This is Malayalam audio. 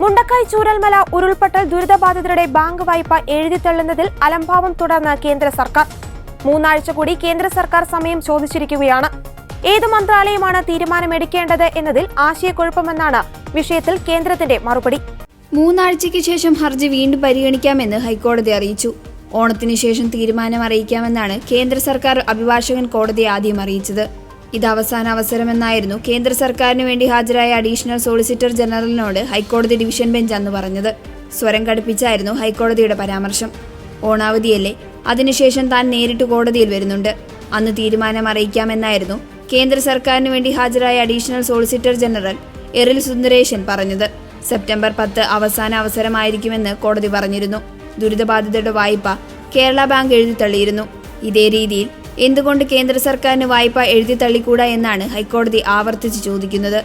മുണ്ടക്കൈ ചൂരൽമല ഉരുൾപൊട്ടൽ ദുരിതബാധിതരുടെ ബാങ്ക് വായ്പ എഴുതിത്തള്ളുന്നതിൽ അലംഭാവം തുടർന്ന് കേന്ദ്ര സർക്കാർ. മൂന്നാഴ്ച കൂടി കേന്ദ്ര സർക്കാർ സമയം ചോദിച്ചിരിക്കുകയാണ്. ഏത് മന്ത്രാലയമാണ് തീരുമാനമെടുക്കേണ്ടത് എന്നതിൽ ആശയക്കുഴപ്പമെന്നാണ് വിഷയത്തിൽ കേന്ദ്രത്തിന്റെ മറുപടി. മൂന്നാഴ്ചയ്ക്ക് ശേഷം ഹർജി വീണ്ടും പരിഗണിക്കാമെന്ന് ഹൈക്കോടതി അറിയിച്ചു. ഓണത്തിനു ശേഷം തീരുമാനം അറിയിക്കാമെന്നാണ് കേന്ദ്ര സർക്കാർ അഭിഭാഷകൻ കോടതിയെ ആദ്യം അറിയിച്ചത്. ഇത് അവസാന അവസരമെന്നായിരുന്നു കേന്ദ്ര സർക്കാരിന് വേണ്ടി ഹാജരായ അഡീഷണൽ സോളിസിറ്റർ ജനറലിനോട് ഹൈക്കോടതി ഡിവിഷൻ ബെഞ്ച് അന്ന് പറഞ്ഞത്. സ്വരം കടുപ്പിച്ചായിരുന്നു ഹൈക്കോടതിയുടെ പരാമർശം. ഓണാവധിയല്ലേ? അതിനുശേഷം താൻ നേരിട്ട് കോടതിയിൽ വരുന്നുണ്ട്. അന്ന് തീരുമാനം അറിയിക്കാമെന്നായിരുന്നു കേന്ദ്ര സർക്കാരിന് വേണ്ടി ഹാജരായ അഡീഷണൽ സോളിസിറ്റർ ജനറൽ എറിൽ സുന്ദരേശൻ പറഞ്ഞത്. സെപ്റ്റംബർ പത്ത് അവസാന അവസരമായിരിക്കുമെന്ന് കോടതി പറഞ്ഞിരുന്നു. ദുരിതബാധിതരുടെ വായ്പ കേരള ബാങ്ക് എഴുതിത്തള്ളിയിരുന്നു ഇതേ രീതിയിൽ എന്തുകൊണ്ട് കേന്ദ്ര സർക്കാരിന് വായ്പ എഴുതിത്തള്ളിക്കൂടാ എന്നാണ് ഹൈക്കോടതി ആവർത്തിച്ച് ചോദിക്കുന്നത്.